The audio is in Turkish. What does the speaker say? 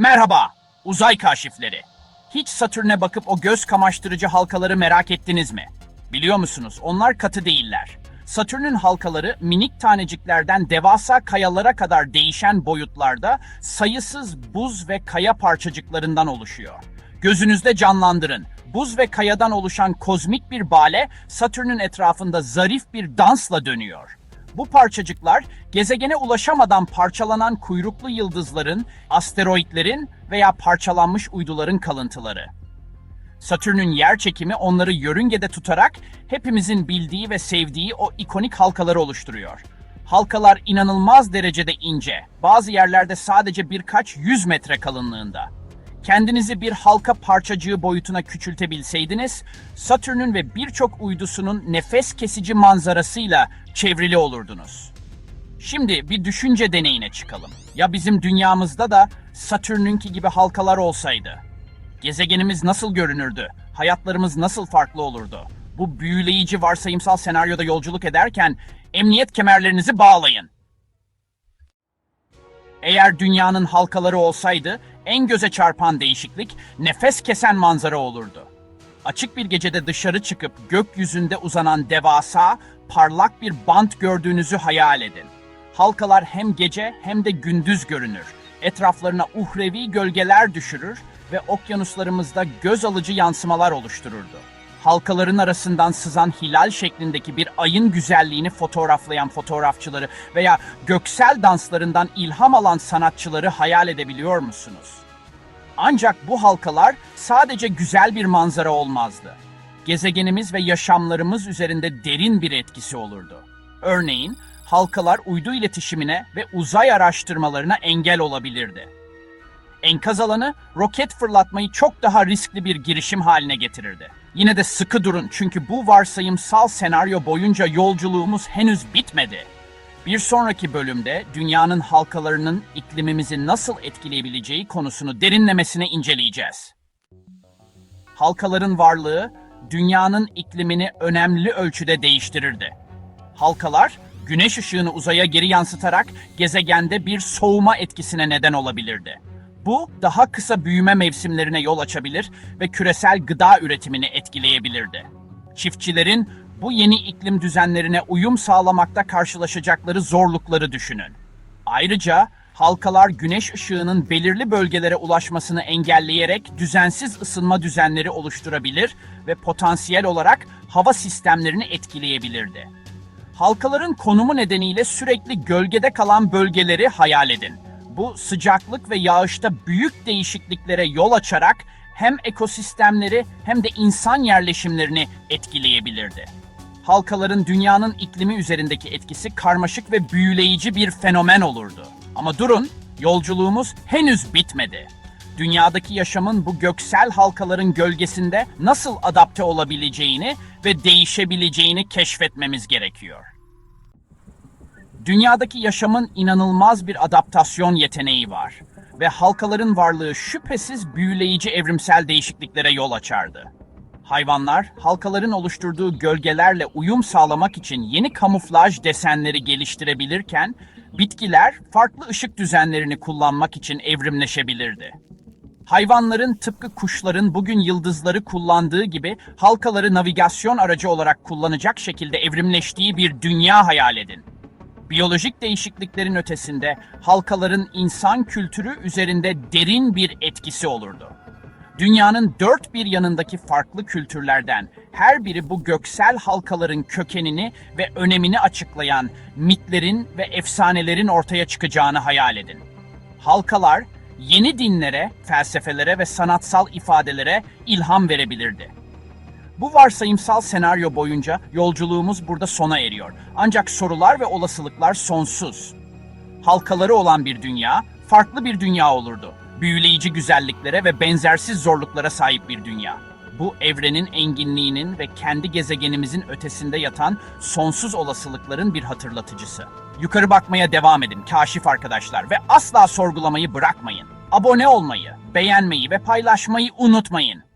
Merhaba, uzay kaşifleri. Hiç Satürn'e bakıp o göz kamaştırıcı halkaları merak ettiniz mi? Biliyor musunuz, onlar katı değiller. Satürn'ün halkaları minik taneciklerden devasa kayalara kadar değişen boyutlarda sayısız buz ve kaya parçacıklarından oluşuyor. Gözünüzde canlandırın. Buz ve kayadan oluşan kozmik bir bale Satürn'ün etrafında zarif bir dansla dönüyor. Bu parçacıklar gezegene ulaşamadan parçalanan kuyruklu yıldızların, asteroitlerin veya parçalanmış uyduların kalıntıları. Satürn'ün yer çekimi onları yörüngede tutarak hepimizin bildiği ve sevdiği o ikonik halkaları oluşturuyor. Halkalar inanılmaz derecede ince, bazı yerlerde sadece birkaç yüz metre kalınlığında. Kendinizi bir halka parçacığı boyutuna küçültebilseydiniz, Satürn'ün ve birçok uydusunun nefes kesici manzarasıyla çevrili olurdunuz. Şimdi bir düşünce deneyine çıkalım. Ya bizim dünyamızda da Satürn'ünki gibi halkalar olsaydı? Gezegenimiz nasıl görünürdü? Hayatlarımız nasıl farklı olurdu? Bu büyüleyici varsayımsal senaryoda yolculuk ederken emniyet kemerlerinizi bağlayın. Eğer dünyanın halkaları olsaydı en göze çarpan değişiklik nefes kesen manzara olurdu. Açık bir gecede dışarı çıkıp gökyüzünde uzanan devasa, parlak bir bant gördüğünüzü hayal edin. Halkalar hem gece hem de gündüz görünür. Etraflarına uhrevi gölgeler düşürür ve okyanuslarımızda göz alıcı yansımalar oluştururdu. Halkaların arasından sızan hilal şeklindeki bir ayın güzelliğini fotoğraflayan fotoğrafçıları veya göksel danslarından ilham alan sanatçıları hayal edebiliyor musunuz? Ancak bu halkalar sadece güzel bir manzara olmazdı. Gezegenimiz ve yaşamlarımız üzerinde derin bir etkisi olurdu. Örneğin halkalar uydu iletişimine ve uzay araştırmalarına engel olabilirdi. Enkaz alanı roket fırlatmayı çok daha riskli bir girişim haline getirirdi. Yine de sıkı durun çünkü bu varsayımsal senaryo boyunca yolculuğumuz henüz bitmedi. Bir sonraki bölümde dünyanın halkalarının iklimimizi nasıl etkileyebileceği konusunu derinlemesine inceleyeceğiz. Halkaların varlığı dünyanın iklimini önemli ölçüde değiştirirdi. Halkalar güneş ışığını uzaya geri yansıtarak gezegende bir soğuma etkisine neden olabilirdi. Bu daha kısa büyüme mevsimlerine yol açabilir ve küresel gıda üretimini etkileyebilirdi. Çiftçilerin bu yeni iklim düzenlerine uyum sağlamakta karşılaşacakları zorlukları düşünün. Ayrıca halkalar güneş ışığının belirli bölgelere ulaşmasını engelleyerek düzensiz ısınma düzenleri oluşturabilir ve potansiyel olarak hava sistemlerini etkileyebilirdi. Halkaların konumu nedeniyle sürekli gölgede kalan bölgeleri hayal edin. Bu sıcaklık ve yağışta büyük değişikliklere yol açarak hem ekosistemleri hem de insan yerleşimlerini etkileyebilirdi. Halkaların dünyanın iklimi üzerindeki etkisi karmaşık ve büyüleyici bir fenomen olurdu. Ama durun, yolculuğumuz henüz bitmedi. Dünyadaki yaşamın bu göksel halkaların gölgesinde nasıl adapte olabileceğini ve değişebileceğini keşfetmemiz gerekiyor. Dünyadaki yaşamın inanılmaz bir adaptasyon yeteneği var ve halkaların varlığı şüphesiz büyüleyici evrimsel değişikliklere yol açardı. Hayvanlar, halkaların oluşturduğu gölgelerle uyum sağlamak için yeni kamuflaj desenleri geliştirebilirken, bitkiler farklı ışık düzenlerini kullanmak için evrimleşebilirdi. Hayvanların tıpkı kuşların bugün yıldızları kullandığı gibi halkaları navigasyon aracı olarak kullanacak şekilde evrimleştiği bir dünya hayal edin. Biyolojik değişikliklerin ötesinde halkaların insan kültürü üzerinde derin bir etkisi olurdu. Dünyanın dört bir yanındaki farklı kültürlerden her biri bu göksel halkaların kökenini ve önemini açıklayan mitlerin ve efsanelerin ortaya çıkacağını hayal edin. Halkalar yeni dinlere, felsefelere ve sanatsal ifadelere ilham verebilirdi. Bu varsayımsal senaryo boyunca yolculuğumuz burada sona eriyor. Ancak sorular ve olasılıklar sonsuz. Halkaları olan bir dünya, farklı bir dünya olurdu. Büyüleyici güzelliklere ve benzersiz zorluklara sahip bir dünya. Bu evrenin enginliğinin ve kendi gezegenimizin ötesinde yatan sonsuz olasılıkların bir hatırlatıcısı. Yukarı bakmaya devam edin kaşif arkadaşlar ve asla sorgulamayı bırakmayın. Abone olmayı, beğenmeyi ve paylaşmayı unutmayın.